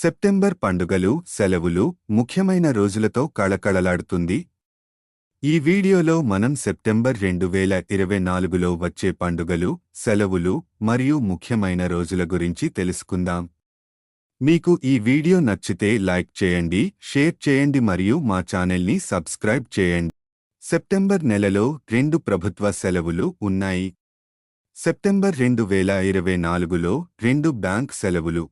September పండుగలు సెలవులు ముఖ్యమైన రోజులతో కళకళలాడుతుంది. ఈ వీడియోలో మనం సెప్టెంబర్ రెండు వేల ఇరవై నాలుగులో వచ్చే పండుగలు సెలవులు మరియు ముఖ్యమైన రోజుల గురించి తెలుసుకుందాం. మీకు ఈ వీడియో నచ్చితే లైక్ చేయండి షేర్ చేయండి మరియు మా ఛానల్ని సబ్స్క్రైబ్ చేయండి. సెప్టెంబర్ నెలలో రెండు ప్రభుత్వ సెలవులు ఉన్నాయి. సెప్టెంబర్ రెండు వేల ఇరవై నాలుగులో రెండు బ్యాంక్ సెలవులు.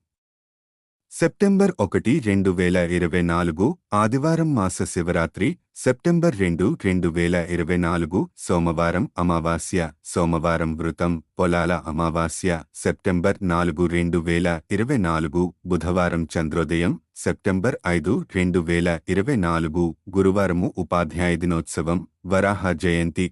సెప్టెంబర్ ఒకటి రెండు వేల ఇరవై నాలుగు ఆదివారం మాస శివరాత్రి సెప్టెంబర్ రెండు రెండు వేల ఇరవై నాలుగు సోమవారం అమావాస్య సోమవారం వృతం పొలాల అమావాస్య సెప్టెంబర్ నాలుగు రెండు వేల ఇరవై నాలుగు బుధవారం చంద్రోదయం సెప్టెంబర్ ఐదు రెండు వేల ఇరవై నాలుగు గురువారము ఉపాధ్యాయ దినోత్సవం వరాహ జయంతి.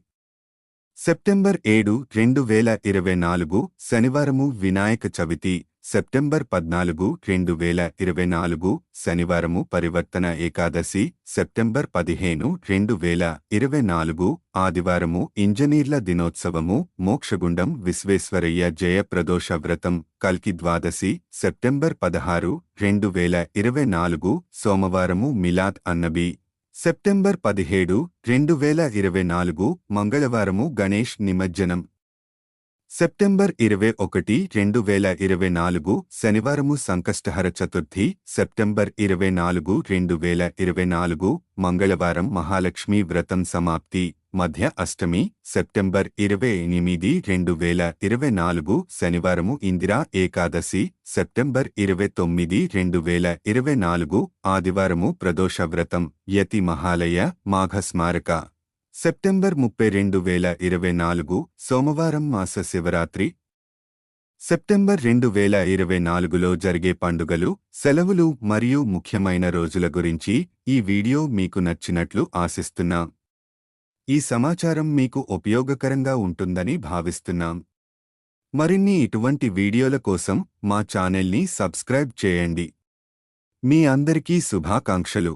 సెప్టెంబర్ ఏడు రెండు వేల ఇరవై నాలుగు శనివారము వినాయక చవితి సెప్టెంబర్ పద్నాలుగు రెండు వేల ఇరవై నాలుగు శనివారము పరివర్తన ఏకాదశి సెప్టెంబర్ పదిహేను రెండు వేల ఇరవై నాలుగు ఆదివారము ఇంజనీర్ల దినోత్సవము మోక్షగుండం విశ్వేశ్వరయ్య జయప్రదోష వ్రతం కల్కి ద్వాదశి సెప్టెంబర్ పదహారు రెండు వేల ఇరవై నాలుగు సోమవారము మిలాద్ అన్నబీ. సెప్టెంబర్ పదిహేడు రెండు వేల ఇరవై నాలుగు మంగళవారము గణేష్ నిమజ్జనం. సెప్టెంబర్ ఇరవై ఒకటి రెండు వేల ఇరవై నాలుగు శనివారము సంకష్టహర చతుర్థి సెప్టెంబర్ ఇరవై నాలుగు రెండు వేల ఇరవై నాలుగు మంగళవారం మహాలక్ష్మి వ్రతం సమాప్తి మధ్య అష్టమి సెప్టెంబర్ ఇరవై ఎనిమిది రెండు వేల ఇరవై నాలుగు శనివారము ఇందిరా ఏకాదశి సెప్టెంబర్ ఇరవై తొమ్మిది రెండు వేల ఇరవై నాలుగు ఆదివారము ప్రదోష వ్రతం యతి మహాలయ మాఘ స్మారక సెప్టెంబర్ ముప్పై రెండు వేల ఇరవై నాలుగు సోమవారం మాస శివరాత్రి. సెప్టెంబర్ రెండు వేల ఇరవై నాలుగులో జరిగే పండుగలు సెలవులు మరియు ముఖ్యమైన రోజుల గురించి ఈ వీడియో మీకు నచ్చినట్లు ఆశిస్తున్నాం. ఈ సమాచారం మీకు ఉపయోగకరంగా ఉంటుందని భావిస్తున్నాం. మరిన్ని ఇటువంటి వీడియోల కోసం మా ఛానల్ని సబ్స్క్రైబ్ చేయండి. మీ అందరికీ శుభాకాంక్షలు.